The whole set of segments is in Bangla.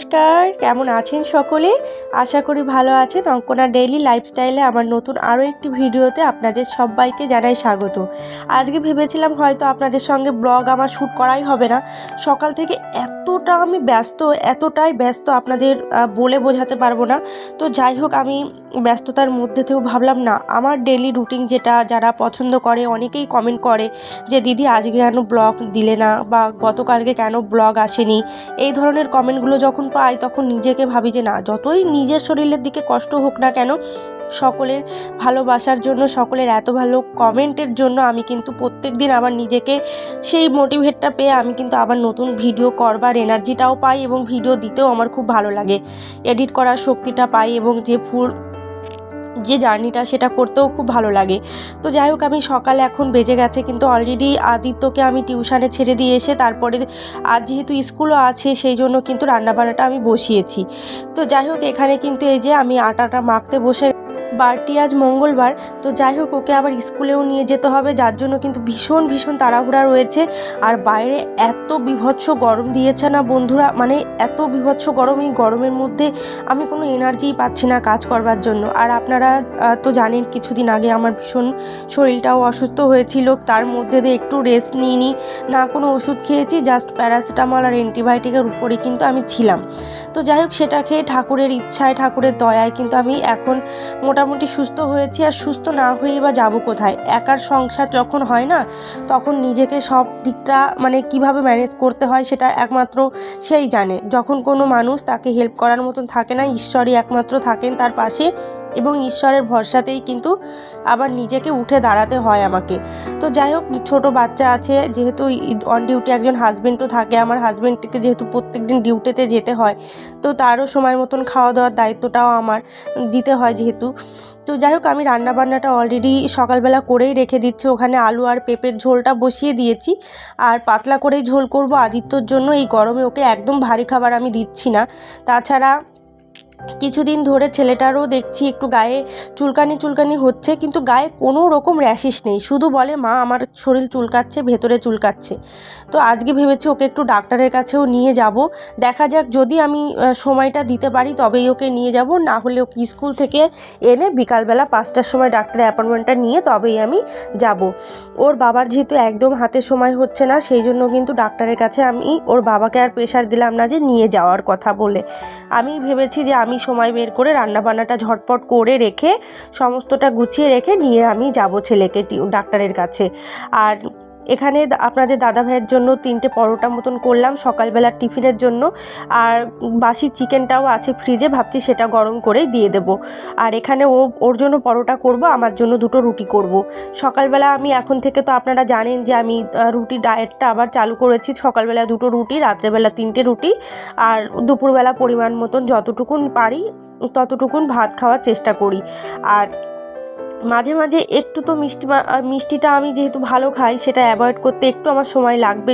নমস্কার, কেমন আছেন সকলে? আশা করি ভালো আছেন। অঙ্কনা ডেইলি লাইফস্টাইলে আমার নতুন আরও একটি ভিডিওতে আপনাদের সবাইকে জানাই স্বাগত। আজকে ভেবেছিলাম হয়তো আপনাদের সঙ্গে ব্লগ আমার শ্যুট করাই হবে না। সকাল থেকে এতটা আমি ব্যস্ত, এতটাই ব্যস্ত আপনাদের বলে বোঝাতে পারব না। তো যাই হোক, আমি ব্যস্ততার মধ্যে থেকেও ভাবলাম, না, আমার ডেলি রুটিন যেটা যারা পছন্দ করে, অনেকেই কমেন্ট করে যে, দিদি, আজকে কেন ব্লগ দিলে না? বা গতকালকে কেন ব্লগ আসেনি? এই ধরনের কমেন্টগুলো যখন পাই, তখন নিজেকে ভাবি যে, না, যতই নিজের শরীরের দিকে কষ্ট হোক না কেন, সকলের ভালোবাসার জন্য, সকলের এত ভালো কমেন্টের জন্য আমি কিন্তু প্রত্যেক দিন আবার নিজেকে সেই মোটিভেটটা পেয়ে আমি কিন্তু আবার নতুন ভিডিও করবার এনার্জিটাও পাই এবং ভিডিও দিতেও আমার খুব ভালো লাগে। এডিট করার শক্তিটা পাই এবং যে ফুল, যে জার্নিটা সেটা করতেও খুব ভালো লাগে। তো যাই হোক, আমি সকালে এখন বেজে গেছে, কিন্তু অলরেডি আদিত্যকে আমি টিউশানে ছেড়ে দিয়ে এসে তারপরে আজ যেহেতু স্কুলও আছে, সেই জন্য কিন্তু রান্নাবান্নাটা আমি বসিয়েছি। তো যাই হোক, এখানে কিন্তু এই যে আমি আটাটা মাখতে বসে বারটি আজ মঙ্গলবার, তো যাই হোক, ওকে আবার স্কুলেও নিয়ে যেতে হবে, যার জন্য কিন্তু ভীষণ ভীষণ তাড়াহুড়া রয়েছে। আর বাইরে এত বিভৎস গরম দিয়েছে না বন্ধুরা মানে এত বিভৎস গরম, এই গরমের মধ্যে আমি কোনো এনার্জিই পাচ্ছি না কাজ করবার জন্য। আর আপনারা তো জানেন, কিছুদিন আগে আমার ভীষণ শরীরটাও অসুস্থ হয়েছিল, তার মধ্যে দিয়ে একটু রেস্ট নিইনি না কোনো ওষুধ খেয়েছি জাস্ট প্যারাসিটামল আর অ্যান্টিবায়োটিকের উপরে কিন্তু আমি ছিলাম। তো যাই হোক, সেটা খেয়ে ঠাকুরের ইচ্ছায়, ঠাকুরের দয়ায় কিন্তু আমি এখন মোটামুটি সুস্থ হয়েছি আর সুস্থ না হয়ে বা যাব কোথায়? একার সংসার যখন হয় না, তখন নিজেকে সব দিকটা মানে কীভাবে ম্যানেজ করতে হয় সেটা একমাত্র সেই জানে। যখন কোনো মানুষ তাকে হেল্প করার মতন থাকে না, ঈশ্বরই একমাত্র থাকেন তার পাশে এবং ঈশ্বরের ভরসাতেই কিন্তু আবার নিজেকে উঠে দাঁড়াতে হয় আমাকে। তো যাই হোক, ছোটো বাচ্চা আছে, যেহেতু অন ডিউটি একজন হাজব্যান্ডও থাকে, আমার হাজব্যান্ডকে যেহেতু প্রত্যেক দিন ডিউটিতে যেতে হয়, তো তারও সময় মতন খাওয়া দাওয়ার দায়িত্বটাও আমার দিতে হয় যেহেতু। তো যাই হোক, আমি রান্নাবান্নাটা অলরেডি সকালবেলা করেই রেখে দিচ্ছি। ওখানে আলু আর পেঁপের ঝোলটা বসিয়ে দিয়েছি। আর পাতলা করেই ঝোল করব। আদিত্যর জন্য এই গরমে ওকে একদম ভারী খাবার আমি দিচ্ছি না। তাছাড়া কিছুদিন ধরে ছেলেটারও দেখছি একটু গায়ে চুলকানি চুলকানি হচ্ছে, কিন্তু গায়ে কোনো রকম র্যাশিস নেই। শুধু বলে, মা, আমার শরীর চুলকাচ্ছে, ভেতরে চুলকাচ্ছে। তো আজকে ভেবেছি ওকে একটু ডাক্তারের কাছেও নিয়ে যাব। দেখা যাক, যদি আমি সময়টা দিতে পারি, তবেই ওকে নিয়ে যাব। না হলে ওকে স্কুল থেকে এনে বিকালবেলা পাঁচটার সময় ডাক্তারের অ্যাপয়েন্টমেন্টটা নিয়ে তবেই আমি যাব। ওর বাবার যেহেতু একদম হাতে সময় হচ্ছে না, সেই জন্য কিন্তু ডাক্তারের কাছে আমি ওর বাবাকে আর প্রেশার দিলাম না যে নিয়ে যাওয়ার কথা বলে। আমি ভেবেছি যে আমি সময় বের করে রান্নাবান্নাটা ঝটপট করে রেখে, সমস্তটা গুছিয়ে রেখে নিয়ে আমি যাব ছেলেকে ডাক্তারের কাছে। আর এখানে আপনাদের দাদা ভাইয়ের জন্য তিনটে পরোটা মতন করলাম, সকালবেলার টিফিনের জন্য। আর বাসি চিকেনটাও আছে ফ্রিজে, ভাবছি সেটা গরম করেই দিয়ে দেব। আর এখানে ও, ওর জন্য পরোটা করব, আমার জন্য দুটো রুটি করব। সকালবেলা আমি এখন থেকে তো আপনারা জানেন যে আমি রুটি ডায়েটটা আবার চালু করেছি। সকালবেলা দুটো রুটি, রাত্রেবেলা তিনটে রুটি। আর দুপুরবেলা পরিমাণ মতন যতটুকুন পারি, ততটুকুন ভাত খাওয়ার চেষ্টা করি। আর মাঝে মাঝে একটু তো মিষ্টি মিষ্টিটা আমি যেহেতু ভালো খাই, সেটা অ্যাভয়েড করতে একটু আমার সময় লাগবে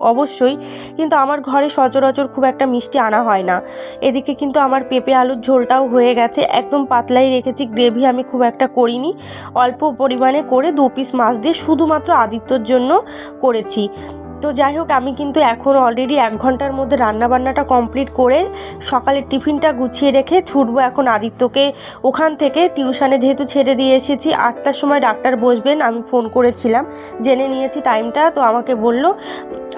অবশ্যই। কিন্তু আমার ঘরে সচরাচর খুব একটা মিষ্টি আনা হয় না। এদিকে কিন্তু আমার পেঁপে আলুর ঝোলটাও হয়ে গেছে। একদম পাতলাই রেখেছি, গ্রেভি আমি খুব একটা করিনি। অল্প পরিমাণে করে দু পিস মাছ দিয়ে শুধুমাত্র আদিত্যর জন্য করেছি। তো যাই হোক, আমি কিন্তু এখন অলরেডি এক ঘণ্টার মধ্যে রান্নাবান্নাটা কমপ্লিট করে সকালের টিফিনটা গুছিয়ে রেখে ছুটবো এখন আদিত্যকে। ওখান থেকে টিউশানে যেহেতু ছেড়ে দিয়ে এসেছি, আটটার সময় ডাক্তার বসবেন, আমি ফোন করেছিলাম। জেনে নিয়েছি টাইমটা তো আমাকে বলল,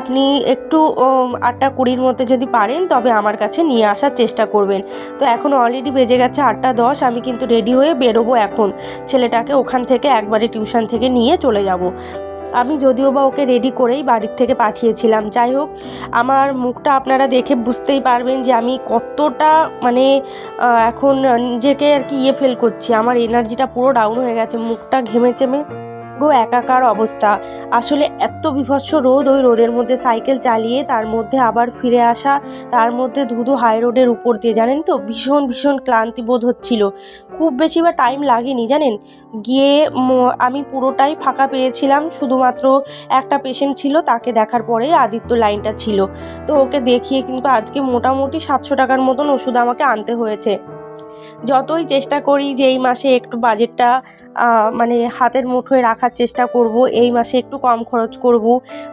আপনি একটু আটটা কুড়ির মধ্যে যদি পারেন, তবে আমার কাছে নিয়ে আসার চেষ্টা করবেন। তো এখন অলরেডি বেজে গেছে আটটা দশ, আমি কিন্তু রেডি হয়ে বেরোবো এখন। ছেলেটাকে ওখান থেকে একবারে টিউশন থেকে নিয়ে চলে যাব। আমি যদিও বা ওকে রেডি করেই বাড়ির থেকে পাঠিয়েছিলাম। যাই হোক, আমার মুখটা আপনারা দেখে বুঝতেই পারবেন যে আমি কতটা মানে এখন নিজেকে আর কি ইয়ে ফেল করছি। আমার এনার্জিটা পুরো ডাউন হয়ে গেছে, মুখটা ঘেমে চেমে পুরো একাকার অবস্থা। আসলে এত বিভৎস রোদ ওই রোদের মধ্যে সাইকেল চালিয়ে তার মধ্যে আবার ফিরে আসা, তার মধ্যে ধুধু হাই রোডের উপর দিয়ে, জানেন তো? ভীষণ ভীষণ ক্লান্তি বোধ হচ্ছিল। খুব বেশি বা টাইম লাগেনি, জানেন? গিয়ে আমি পুরোটাই ফাঁকা পেয়েছিলাম, শুধুমাত্র একটা পেশেন্ট ছিল, তাকে দেখার পরেই আদিত্য লাইনটা ছিল। তো ওকে দেখিয়ে কিন্তু আজকে মোটামুটি সাতশো টাকার মতন ওষুধ আমাকে আনতে হয়েছে। যতই চেষ্টা করি যে এই মাসে একটু বাজেটটা মানে হাতের মুঠোয় রাখার চেষ্টা করব, এই মাসে একটু কম খরচ করব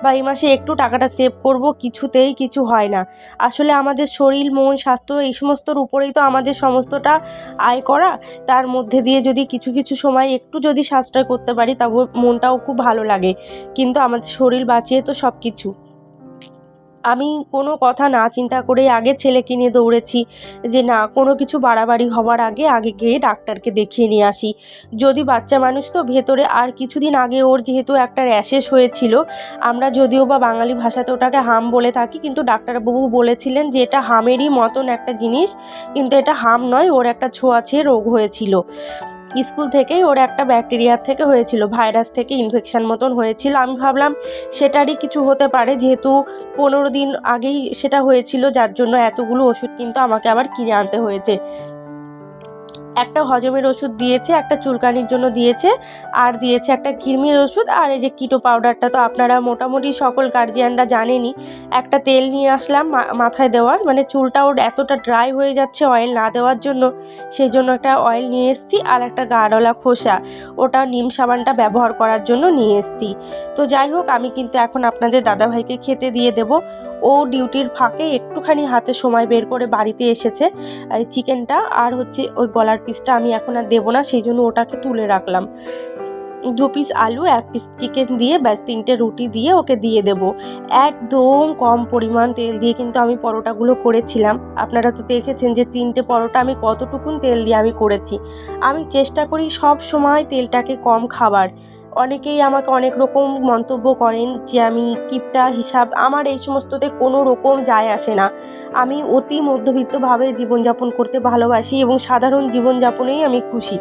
বা এই মাসে একটু টাকাটা সেভ করব, কিছুতেই কিছু হয় না। আসলে আমাদের শরীর, মন, স্বাস্থ্য এই সমস্তর উপরেই তো আমাদের সমস্তটা আয় করা। তার মধ্যে দিয়ে যদি কিছু কিছু সময় একটু যদি সাশ্রয় করতে পারি তবে মনটাও খুব ভালো লাগে। কিন্তু আমাদের শরীর বাঁচিয়ে তো সব কিছু আমি কোনো কথা না চিন্তা করে আগে ছেলেকে নিয়ে দৌড়েছি যে না, কোনো কিছু বাড়াবাড়ি হওয়ার আগে আগে গিয়ে ডাক্তারকে দেখিয়ে নিয়ে আসি। যদি বাচ্চা মানুষ তো ভেতরে আর কিছুদিন আগে ওর যেহেতু একটা র্যাশেস হয়েছিল, আমরা যদিও বা বাঙালি ভাষাতে ওটাকে হাম বলে থাকি, কিন্তু ডাক্তারবাবু বলেছিলেন যে এটা হামেরই মতন একটা জিনিস, কিন্তু এটা হাম নয়, ওর একটা ছোঁয়াছে রোগ হয়েছিল। স্কুল থেকেই ওর একটা ব্যাকটেরিয়ার থেকে হয়েছিল, ভাইরাস থেকে ইনফেকশান মতন হয়েছিল। আমি ভাবলাম সেটারই কিছু হতে পারে, যেহেতু পনেরো দিন আগেই সেটা হয়েছিল, যার জন্য এতগুলো ওষুধ কিন্তু আমাকে আবার কিনে আনতে হয়েছে। একটা হজমের ওষুধ দিয়েছে, একটা চুলকানির জন্য দিয়েছে, আর দিয়েছে একটা কৃমির ওষুধ, আর এই যে কিটো পাউডারটা তো আপনারা মোটামুটি সকল গার্জিয়ানরা জানেনই। একটা তেল নিয়ে আসলাম মাথায় দেওয়ার মানে চুলটা ওর এতটা ড্রাই হয়ে যাচ্ছে অয়েল না দেওয়ার জন্য। সেই জন্য একটা অয়েল নিয়ে এসেছি, আর একটা গাঢ়লা খোসা। ওটা নিম সাবানটা ব্যবহার করার জন্য নিয়ে এসেছি। তো যাই হোক, আমি কিন্তু এখন আপনাদের দাদাভাইকে খেতে দিয়ে দেব। ও ডিউটির ফাঁকে একটুখানি হাতে সময় বের করে বাড়িতে এসেছে। চিকেনটা আর হচ্ছে ওই গলার পিসটা আমি এখন আর দেবো না, সেই জন্য ওটাকে তুলে রাখলাম। দু পিস আলু, এক পিস চিকেন দিয়ে ব্যাস তিনটে রুটি দিয়ে ওকে দিয়ে দেব। একদম কম পরিমাণ তেল দিয়ে কিন্তু আমি পরোটাগুলো করেছিলাম। আপনারা তো দেখেছেন যে তিনটে পরোটা আমি কতটুকুন তেল দিয়ে আমি করেছি। আমি চেষ্টা করি সব সময় তেলটাকে কম খাবার। অনেকেই আমাকে অনেক রকম মন্তব্য করেন যে আমি কিপটা হিসাব, আমার এই সমস্ততে কোনো রকম যায় আসে না। আমি অতি মধ্যবিত্তভাবে জীবনযাপন করতে ভালোবাসি এবং সাধারণ জীবনযাপনেই আমি খুশি।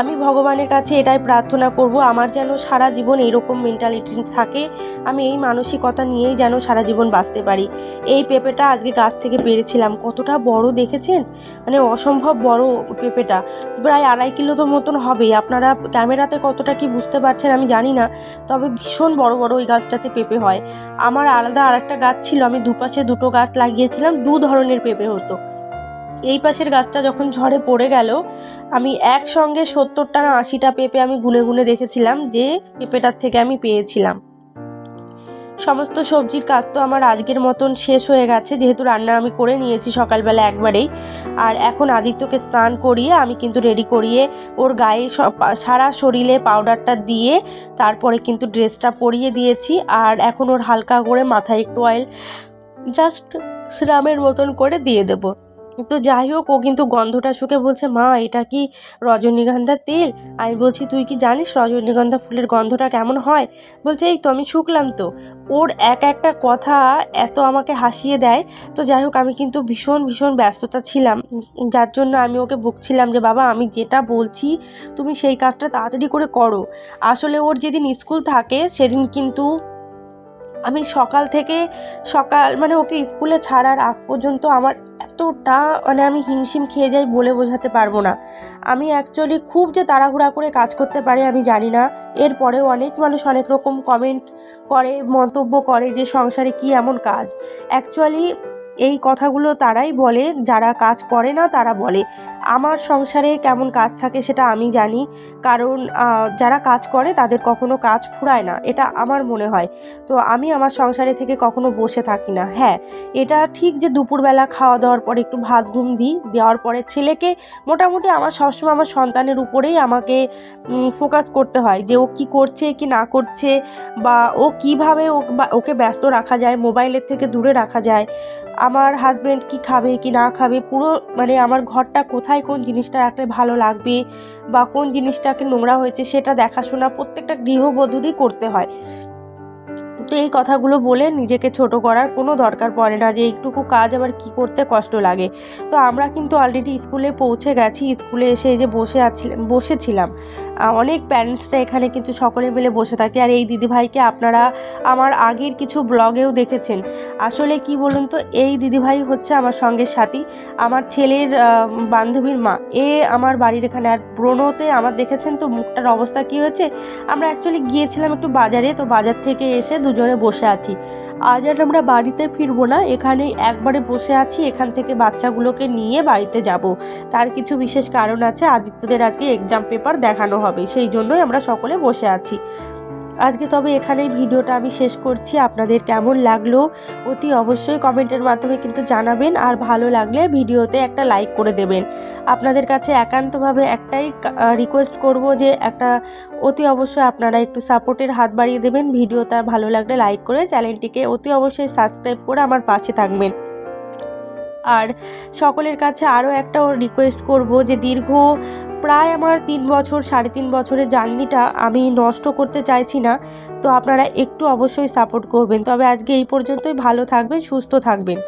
আমি ভগবানের কাছে এটাই প্রার্থনা করব, আমার যেন সারা জীবন এইরকম মেন্টালিটি থাকে। আমি এই মানসিকতা নিয়েই যেন সারা জীবন বাঁচতে পারি। এই পেঁপেটা আজকে গাছ থেকে পেরেছিলাম। কতটা বড় দেখেছেন? মানে অসম্ভব বড় পেঁপেটা। প্রায় আড়াই কিলো তো মতন হবেই আপনারা ক্যামেরাতে কতটা কি বুঝতে পারছেন আমি জানি না, তবে ভীষণ বড় বড় ওই গাছটাতে পেঁপে হয়। আমার আলাদা আরেকটা গাছ ছিল, আমি দুপাশে দুটো গাছ লাগিয়েছিলাম, দু ধরনের পেঁপে হতো। এই পাশের গাছটা যখন ঝড়ে পড়ে গেল, আমি একসঙ্গে সত্তরটা না আশিটা পেঁপে আমি গুনে গুনে দেখেছিলাম যে পেঁপেটার থেকে আমি পেয়েছিলাম। সমস্ত সবজির কাজ তো আমার আজকের মতন শেষ হয়ে গেছে, যেহেতু রান্না আমি করে নিয়েছি সকালবেলা একবারেই। আর এখন আদিত্যকে স্নান করিয়ে আমি কিন্তু রেডি করিয়ে ওর গায়ে সারা শরীরে পাউডারটা দিয়ে তারপরে কিন্তু ড্রেসটা পরিয়ে দিয়েছি। আর এখন ওর হালকা করে মাথায় একটু অয়েল জাস্ট সিরামের মতন করে দিয়ে দেবো। তো যাই হোক, ও কিন্তু গন্ধটা শুকে বলছে, মা, এটা কি রজনীগন্ধার তেল? আমি বলছি, তুই কি জানিস রজনীগন্ধা ফুলের গন্ধটা কেমন হয়? বলছে, এই তো, আমি শুকলাম তো। ওর এক একটা কথা এত আমাকে হাসিয়ে দেয়। তো যাই হোক, আমি কিন্তু ভীষণ ভীষণ ব্যস্ততা ছিলাম। যার জন্য আমি ওকে বকছিলাম যে, বাবা, আমি যেটা বলছি, তুমি সেই কাজটা তাড়াতাড়ি করে করো। আসলে ওর যেদিন স্কুল থাকে, সেদিন কিন্তু আমি সকাল থেকে সকাল মানে ওকে স্কুলে ছাড়ার আগ পর্যন্ত আমার এতটা মানে আমি হিমশিম খেয়ে যাই বলে বোঝাতে পারব না। আমি অ্যাকচুয়ালি খুব যে তাড়াহুড়া করে কাজ করতে পারি আমি জানি না। এরপরেও অনেক মানুষ অনেক রকম কমেন্ট করে, মন্তব্য করে যে সংসারে কি এমন কাজ। অ্যাকচুয়ালি এই কথাগুলো তারাই বলে, যারা কাজ করে না তারা বলে। আমার সংসারে কেমন কাজ থাকে সেটা আমি জানি, কারণ যারা কাজ করে তাদের কখনো কাজ ফুরায় না, এটা আমার মনে হয়। তো আমি আমার সংসারে থেকে কখনো বসে থাকি না। হ্যাঁ এটা ঠিক যে দুপুরবেলা খাওয়া দাওয়ার পরে একটু ভাত ঘুম দিই, দেওয়ার পরে ছেলেকে মোটামুটি আমার সবসময় আমার সন্তানের উপরেই আমাকে ফোকাস করতে হয় যে ও কি করছে, কি না করছে, বা ও কীভাবে ওকে ব্যস্ত রাখা যায়, মোবাইলের থেকে দূরে রাখা যায়। আমার হাজব্যান্ড কি খাবে, কি না খাবে, পুরো মানে আমার ঘরটা কোথায়, কোন জিনিসটা রাখলে ভালো লাগবে বা কোন জিনিসটাকে নোংরা হয়েছে সেটা দেখাশোনা প্রত্যেকটা গৃহবধূরই করতে হয়। তো এই কথাগুলো বলে নিজেকে ছোট করার কোনো দরকার পড়ে না যে এইটুকু কাজ আবার কি করতে কষ্ট লাগে। তো আমরা কিন্তু অলরেডি স্কুলে পৌঁছে গেছি, স্কুলে এসে এই যে বসে আছি, বসেছিলাম। অনেক প্যারেন্টসরা এখানে কিন্তু সকলে মিলে বসে থাকে। আর এই দিদিভাইকে আপনারা আমার আগের কিছু ব্লগেও দেখেছেন। আসলে কি বলুন তো, এই দিদিভাই হচ্ছে আমার সঙ্গে সাথী। আমার ছেলের বান্ধবীর মা। এ আমার বাড়ির এখানে। আর ব্রণতে আমার দেখেছেন তো মুখটার অবস্থা কি হয়েছে? আমরা অ্যাকচুয়ালি গিয়েছিলাম একটু বাজারে। তো বাজার থেকে এসে দুজনে বসে আছি। আজ আর আমরা বাড়িতে ফিরবো না, এখানেই একবারে বসে আছি, এখান থেকে বাচ্চাগুলোকে নিয়ে বাড়িতে যাব। তার কিছু বিশেষ কারণ আছে, আদিত্যদের আজকে এক্সাম পেপার দেখানো হবে, সেই জন্যই আমরা সকলে বসে আছি। আজকে তবে এখানেই ভিডিওটা আমি শেষ করছি। আপনাদের কেমন লাগল অতি অবশ্যই কমেন্টের মাধ্যমে কিন্তু জানাবেন আর ভালো লাগলে ভিডিওতে একটা লাইক করে দেবেন। আপনাদের কাছে একান্তভাবে একটাই রিকোয়েস্ট করব যে একটা অতি অবশ্যই আপনারা একটু সাপোর্টের হাত বাড়িয়ে দেবেন। ভিডিওটা ভালো লাগলে লাইক করে চ্যানেলটিকে অতি অবশ্যই সাবস্ক্রাইব করে আমার পাশে থাকবেন। আর সকলের কাছে আরও একটা রিকোয়েস্ট করব যে দীর্ঘ প্রায় আমার তিন বছর, সাড়ে তিন বছরের জার্নিটা আমি নষ্ট করতে চাইছি না। তো আপনারা একটু অবশ্যই সাপোর্ট করবেন। তবে আজকে এই পর্যন্তই। ভালো থাকবেন, সুস্থ থাকবেন।